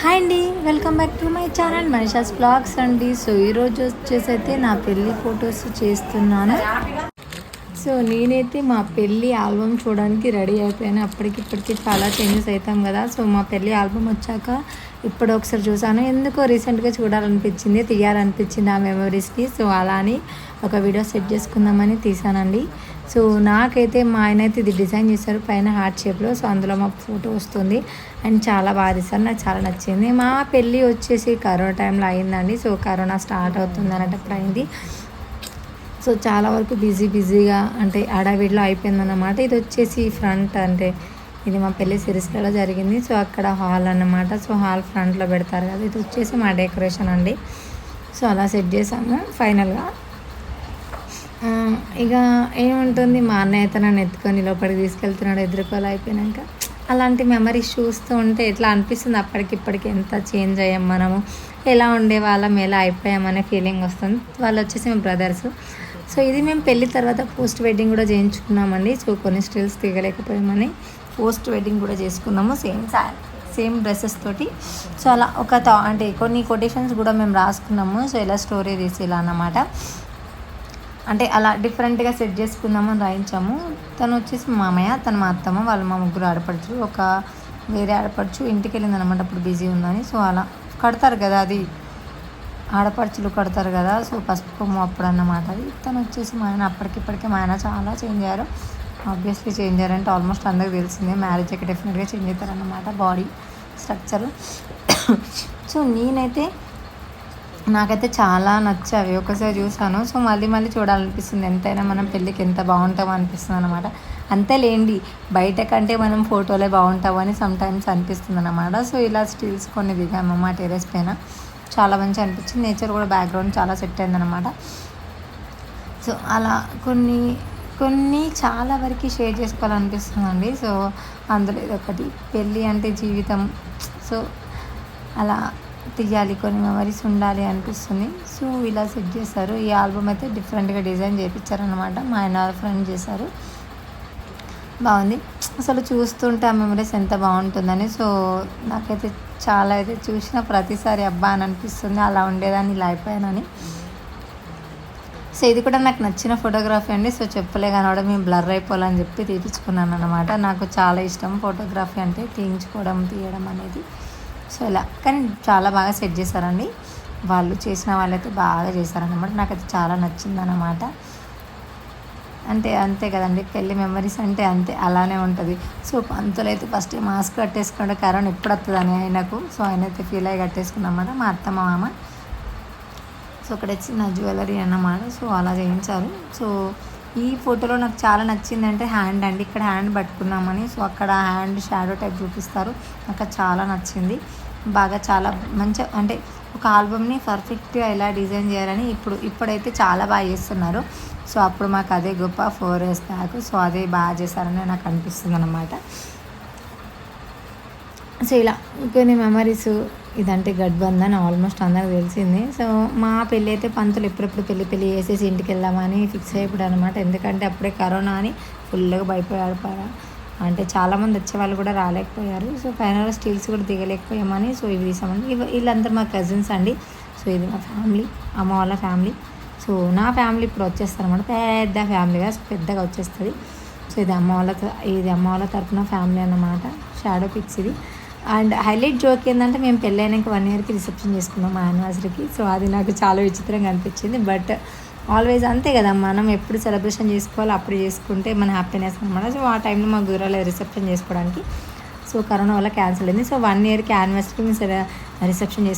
Hi అండి welcome back to my channel Manisha's blogs అండి. So ఈరోజు వచ్చేసి అయితే నా పెళ్ళి ఫొటోస్ చేస్తున్నాను. సో నేనైతే మా పెళ్ళి ఆల్బమ్ చూడడానికి రెడీ అయిపోయాను. అప్పటికి ఇప్పటికి చాలా చేంజెస్ అవుతాం కదా. సో మా పెళ్ళి ఆల్బమ్ వచ్చాక ఇప్పుడు ఒకసారి చూసాను ఎందుకో రీసెంట్గా చూడాలనిపించింది తీయాలనిపించింది ఆ మెమరీస్కి సో అలా అని ఒక వీడియో సెట్ చేసుకుందామని తీసానండి సో నాకైతే మా ఆయన అయితే ఇది డిజైన్ చేశారు పైన హార్ట్ షేప్లో సో అందులో మా ఫోటో వస్తుంది. అండ్ చాలా బాగా తీశారు. నాకు చాలా నచ్చింది. మా పెళ్ళి వచ్చేసి కరోనా టైంలో అయిందండి. సో కరోనా స్టార్ట్ అవుతుంది అనేటప్పుడు అయింది. సో చాలా వరకు బిజీ బిజీగా అంటే అడవిడిలో అయిపోయిందన్నమాట. ఇది వచ్చేసి ఫ్రంట్ అంటే ఇది మా పెళ్ళి సిరిసిలలో జరిగింది. సో అక్కడ హాల్ అన్నమాట. సో హాల్ ఫ్రంట్లో పెడతారు కదా. ఇది వచ్చేసి మా డెకరేషన్ అండి. సో అలా సెట్ చేసాము ఫైనల్గా ఇక ఏముంటుంది మా అన్నయ్య అయితే నన్ను ఎత్తుకొని లోపలికి తీసుకెళ్తున్నాడు ఎదుర్కోలు అయిపోయినాక. అలాంటి మెమరీస్ చూస్తూ ఉంటే ఎట్లా అనిపిస్తుంది? అప్పటికిప్పటికి ఎంత చేంజ్ అయ్యాం మనము. ఎలా ఉండే వాళ్ళం ఎలా అయిపోయామనే ఫీలింగ్ వస్తుంది. వాళ్ళు వచ్చేసి మేము బ్రదర్స్ సో ఇది మేము పెళ్ళి తర్వాత పోస్ట్ వెడ్డింగ్ కూడా చేయించుకున్నామండి. సో కొన్ని స్టిల్స్ తీయలేకపోయామని పోస్ట్ వెడ్డింగ్ కూడా చేసుకున్నాము. సేమ్ సేమ్ డ్రెస్సెస్ తోటి. సో అలా ఒక థా- అంటే కొన్ని కొటేషన్స్ కూడా మేము రాసుకున్నాము. సో ఇలా స్టోరీ తీసి ఇలా అన్నమాట అంటే అలా డిఫరెంట్గా సెట్ చేసుకుందామని రాయించాము. తను వచ్చేసి మా మామయ్య తను మా అత్తమ్మ వాళ్ళు మా ముగ్గురు ఆడపడుచు ఒక వేరే ఆడపడుచు ఇంటికి వెళ్ళింది అనమాట అప్పుడు బిజీ ఉందని. సో అలా కడతారు కదా అది. ఆడపడుచులు కడతారు కదా సో పసుపు కొమ్ము అప్పుడు అన్నమాట అది. తను వచ్చేసి మా ఆయన అప్పటికిప్పటికే మా ఆయన చాలా చేంజ్ అయ్యారు. ఆబ్వియస్లీ చేంజ్ అయ్యారంటే ఆల్మోస్ట్ అందరికి తెలిసిందే. మ్యారేజ్ అయితే డెఫినెట్గా చేంజ్ అవుతారన్నమాట బాడీ స్ట్రక్చర్. సో నేనైతే నాకైతే చాలా నచ్చావి ఒకసారి చూసాను సో మళ్ళీ మళ్ళీ చూడాలనిపిస్తుంది. ఎంతైనా మనం పెళ్ళికి ఎంత బాగుంటామో అనిపిస్తుంది అనమాట అంతేలేండి బయట కంటే మనం ఫోటోలే బాగుంటామని సమ్టైమ్స్ అనిపిస్తుంది అనమాట సో ఇలా స్టిల్స్ కొన్ని దిగాము మా టెరెస్ పైన. చాలా మంచి అనిపించింది. నేచర్ కూడా బ్యాక్గ్రౌండ్ చాలా సెట్ అయిందనమాట సో అలా కొన్ని కొన్ని చాలా వరకు షేర్ చేసుకోవాలనిపిస్తుందండి. సో అందులో ఇది ఒకటి పెళ్ళి అంటే జీవితం. సో అలా తీయాలి కొన్ని మెమరీస్ ఉండాలి అనిపిస్తుంది. సో ఇలా సెట్ చేశారు. ఈ ఆల్బమ్ అయితే డిఫరెంట్గా డిజైన్ చేయించారనమాట మా ఆయన ఫ్రెండ్ చేశారు. బాగుంది. అసలు చూస్తుంటే ఆ మెమరీస్ ఎంత బాగుంటుందని. సో నాకైతే చాలా అయితే చూసిన ప్రతిసారి అబ్బా అని అనిపిస్తుంది. అలా ఉండేదాన్ని ఇలా అయిపోయానని. సో ఇది కూడా నాకు నచ్చిన ఫోటోగ్రఫీ అండి. సో చెప్పలే కనవడం మేము బ్లర్ అయిపోవాలని చెప్పి తీపించుకున్నాను అనమాట నాకు చాలా ఇష్టం ఫోటోగ్రఫీ అంటే తీయించుకోవడం తీయడం అనేది. సో ఇలా. కానీ చాలా బాగా సెట్ చేశారండి. వాళ్ళు చేసిన వాళ్ళైతే బాగా చేశారనమాట నాకైతే చాలా నచ్చిందన్నమాట. అంటే అంతే కదండి. పెళ్ళి మెమరీస్ అంటే అంతే. అలానే ఉంటుంది. సో పంతులు అయితే ఫస్ట్ మాస్క్ కట్టేసుకుంటే కరోనా ఎప్పుడు వస్తుందని ఆయనకు. సో ఆయన అయితే ఫీల్ అయ్యి కట్టేసుకున్నమాట. మా అత్త మా మామ. సో అక్కడ చిన్న జ్యువెలరీ అన్నమాట. సో అలా చేయించారు. సో ఈ ఫోటోలో నాకు చాలా నచ్చిందంటే హ్యాండ్ అండి. ఇక్కడ హ్యాండ్ పట్టుకున్నామని సో అక్కడ హ్యాండ్ షాడో టైప్ చూపిస్తారు. నాకు చాలా నచ్చింది. బాగా చాలా మంచి అంటే ఒక ఆల్బమ్ని పర్ఫెక్ట్గా ఎలా డిజైన్ చేయాలని ఇప్పుడు ఇప్పుడైతే చాలా బాగా చేస్తున్నారు. సో అప్పుడు మాకు అదే గొప్ప ఫోర్ ఇయర్స్ బ్యాక్. సో అదే బాగా చేశారని నాకు అనిపిస్తుంది అనమాట సో ఇలా కొన్ని మెమరీస్ ఇదంటే గడ్బంధన్ ఆల్మోస్ట్ అందరికి తెలిసింది. సో మా పెళ్ళి అయితే పంతులు ఎప్పుడెప్పుడు పెళ్ళి పెళ్ళి చేసేసి ఇంటికి వెళ్దామని ఫిక్స్ అయిపోయాడు అనమాట ఎందుకంటే అప్పుడే కరోనా అని ఫుల్గా భయపోయాడు అంటే చాలామంది వచ్చే వాళ్ళు కూడా రాలేకపోయారు. సో ఫైనల్ స్టీల్స్ కూడా దిగలేకపోయామని సో ఇవి తీసామని ఇవి వీళ్ళందరూ మా కజిన్స్ అండి. సో ఇది మా ఫ్యామిలీ అమ్మ వాళ్ళ ఫ్యామిలీ సో నా ఫ్యామిలీ ఇప్పుడు వచ్చేస్తారు అనమాట పెద్ద ఫ్యామిలీగా పెద్దగా వచ్చేస్తుంది. సో ఇది అమ్మ వాళ్ళ ఇది అమ్మ వాళ్ళ తరపున ఫ్యామిలీ అన్నమాట. షాడో పిక్స్ ఇది. అండ్ హైలైట్ జోక్ ఏంటంటే మేము పెళ్ళైనాక వన్ ఇయర్కి రిసెప్షన్ చేసుకున్నాం మా యానివర్సరీకి. సో అది నాకు చాలా విచిత్రంగా అనిపించింది. బట్ ఆల్వేస్ అంతే కదా మనం ఎప్పుడు సెలబ్రేషన్ చేసుకోవాలో అప్పుడు చేసుకుంటే మన హ్యాపీనెస్ అనమాట సో ఆ టైంలో మాకు కుదరలేదు రిసెప్షన్ చేసుకోవడానికి. సో కరోనా వల్ల క్యాన్సిల్ అయింది. సో వన్ ఇయర్కి యానివర్సరీకి మేము రిసెప్షన్ చేసుకున్నాం.